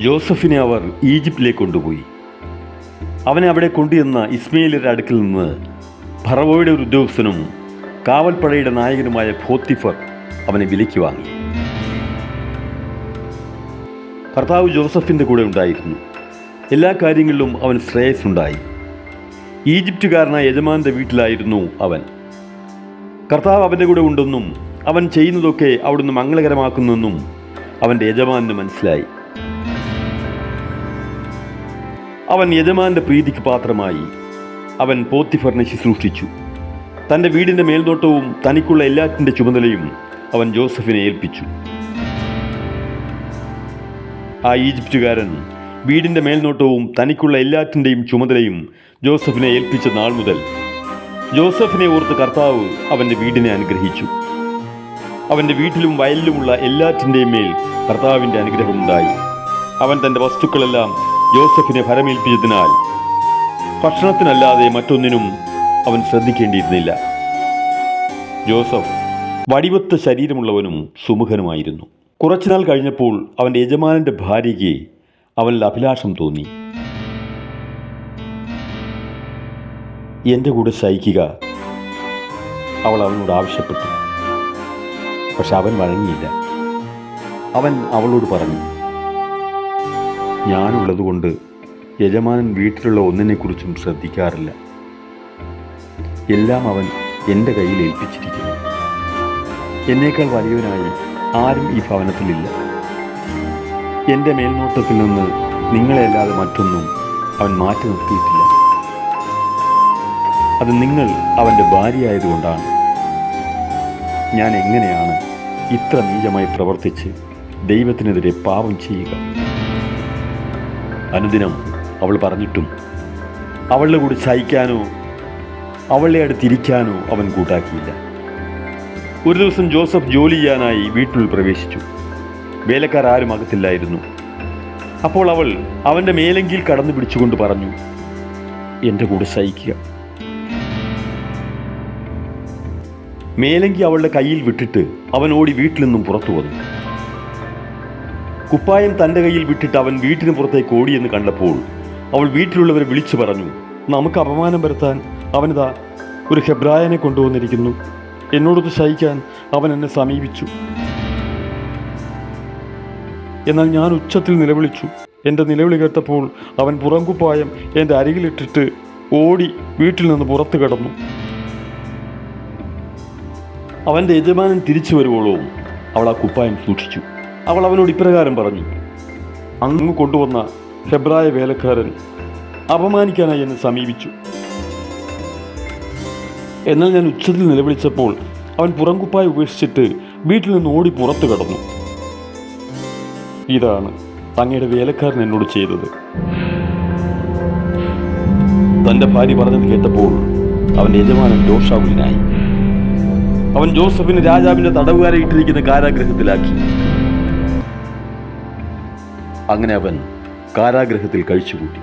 ജോസഫിനെ അവർ ഈജിപ്തിലേക്ക് കൊണ്ടുപോയി. അവനെ അവിടെ കൊണ്ടുചെന്ന ഇസ്മയിലരുടെ അടുക്കിൽ നിന്ന് ഭറവോയുടെ ഒരു ഉദ്യോഗസ്ഥനും കാവൽപ്പടയുടെ നായകനുമായ ഫോത്തിഫർ അവനെ വിലയ്ക്ക് വാങ്ങി. ഭർത്താവ് ജോസഫിന്റെ കൂടെ ഉണ്ടായിരുന്നു. എല്ലാ കാര്യങ്ങളിലും അവൻ ശ്രേയസ്സുണ്ടായി. ഈജിപ്തുകാരനായ യജമാന്റെ വീട്ടിലായിരുന്നു അവൻ. കർത്താവ് അവന്റെ കൂടെ ഉണ്ടെന്നും അവൻ ചെയ്യുന്നതൊക്കെ അവിടുന്ന് മംഗളകരമാക്കുന്നെന്നും അവന്റെ യജമാനന് മനസ്സിലായി. അവൻ യജമാന്റെ പ്രീതിക്ക് പാത്രമായി. അവൻ പോത്തിഫറിനെ ശുശ്രൂഷിച്ചു. തന്റെ വീടിന്റെ മേൽനോട്ടവും തനിക്കുള്ള എല്ലാറ്റിന്റെ ചുമതലയും അവൻ ജോസഫിനെ ഏൽപ്പിച്ചു. ആ ഈജിപ്തുകാരൻ വീടിന്റെ മേൽനോട്ടവും തനിക്കുള്ള എല്ലാറ്റിന്റെയും ചുമതലയും ജോസഫിനെ ഏൽപ്പിച്ച നാൾ മുതൽ ജോസഫിനെ ഓർത്ത് കർത്താവ് അവന്റെ വീടിനെ അനുഗ്രഹിച്ചു. അവന്റെ വീട്ടിലും വയലിലുമുള്ള എല്ലാറ്റിന്റെയും മേൽ കർത്താവിന്റെ അനുഗ്രഹമുണ്ടായി. അവൻ തന്റെ വസ്തുക്കളെല്ലാം ജോസഫിനെ ഭരമേൽപ്പിച്ചതിനാൽ ഭക്ഷണത്തിനല്ലാതെ മറ്റൊന്നിനും അവൻ ശ്രദ്ധിക്കേണ്ടിയിരുന്നില്ല. ജോസഫ് വടിവത്ത ശരീരമുള്ളവനും സുമുഖനുമായിരുന്നു. കുറച്ചുനാൾ കഴിഞ്ഞപ്പോൾ അവന്റെ യജമാനന്റെ ഭാര്യയ്ക്ക് അവനിൽ അഭിലാഷം തോന്നി. എന്റെ കൂടെ ശയിക്കുക അവൾ അവനോട് ആവശ്യപ്പെട്ടു. പക്ഷെ അവൻ വഴങ്ങിയില്ല. അവൻ അവളോട് പറഞ്ഞു ഞാനുള്ളതുകൊണ്ട് യജമാനൻ വീട്ടിലുള്ള ഒന്നിനെക്കുറിച്ചും ശ്രദ്ധിക്കാറില്ല. എല്ലാം അവൻ എന്റെ കയ്യിൽ ഏൽപ്പിച്ചിരിക്കുന്നു. എന്നേക്കാൾ വലിയവനായി ആരും ഈ ഭവനത്തിലില്ല. എന്റെ മേൽനോട്ടത്തിൽ നിന്ന് നിങ്ങളെയല്ലാതെ മറ്റൊന്നും അവൻ മാറ്റി നിർത്തിയിട്ടില്ല. അത് നിങ്ങൾ അവന്റെ ഭാര്യയായതുകൊണ്ടാണ്. ഞാൻ എങ്ങനെയാണ് ഇത്ര നീചമായി പ്രവർത്തിച്ച് ദൈവത്തിനെതിരെ പാപം ചെയ്യുക? അനുദിനം അവൾ പറഞ്ഞിട്ടും അവളുടെ കൂടെ ചായ്ക്കാനോ അവളെ അടുത്തിരിക്കാനോ അവൻ കൂട്ടാക്കിയില്ല. ഒരു ദിവസം ജോസഫ് ജോലി ചെയ്യാനായി വീട്ടിൽ പ്രവേശിച്ചു. വേലക്കാർ ആരും അകത്തില്ലായിരുന്നു. അപ്പോൾ അവൾ അവന്റെ മേലെങ്കിൽ കടന്നു പിടിച്ചുകൊണ്ട് പറഞ്ഞു എന്റെ കൂടെ ശയിക്കുക മേലെങ്കി അവളുടെ കയ്യിൽ വിട്ടിട്ട് അവൻ ഓടി വീട്ടിൽ നിന്നും പുറത്തു വന്നു. കുപ്പായം തന്റെ കയ്യിൽ വിട്ടിട്ട് അവൻ വീട്ടിന് പുറത്തേക്ക് ഓടിയെന്ന് കണ്ടപ്പോൾ അവൾ വീട്ടിലുള്ളവരെ വിളിച്ചു പറഞ്ഞു നമുക്ക് അപമാനം വരുത്താൻ അവനിതാ ഒരു ഹെബ്രായനെ കൊണ്ടുവന്നിരിക്കുന്നു. എന്നോടൊത്ത് ശയിക്കാൻ അവൻ എന്നെ സമീപിച്ചു. എന്നാൽ ഞാൻ ഉച്ചത്തിൽ നിലവിളിച്ചു. എന്റെ നിലവിളി കേട്ടപ്പോൾ അവൻ പുറംകുപ്പായം എന്റെ അരികിലിട്ടിട്ട് ഓടി വീട്ടിൽ നിന്ന് പുറത്തു കിടന്നു. അവന്റെ യജമാനൻ തിരിച്ചു വരുവോളവും അവൾ ആ കുപ്പായം സൂക്ഷിച്ചു. അവൾ അവനോട് ഇപ്രകാരം പറഞ്ഞു അങ്ങ് കൊണ്ടുവന്ന ഹെബ്രായ വേലക്കാരൻ അപമാനിക്കാനായി എന്നെ സമീപിച്ചു. എന്നാൽ ഞാൻ ഉച്ചത്തിൽ നിലവിളിച്ചപ്പോൾ അവൻ പുറംകുപ്പായി ഉപേക്ഷിച്ചിട്ട് വീട്ടിൽ നിന്ന് ഓടി പുറത്തു കടന്നു. ഇതാണ് അങ്ങയുടെ വേലക്കാരൻ എന്നോട് ചെയ്തത്. തന്റെ ഭാര്യ പറഞ്ഞത് കേട്ടപ്പോൾ അവന്റെ യജമാനൻ ജോഷാവുലിനായി അവൻ ജോസഫിന് രാജാവിന്റെ തടവുകാരെ ഇട്ടിരിക്കുന്ന കാരാഗ്രഹത്തിലാക്കി. അങ്ങനെ അവൻ കാരാഗ്രഹത്തിൽ കഴിച്ചുകൂട്ടി.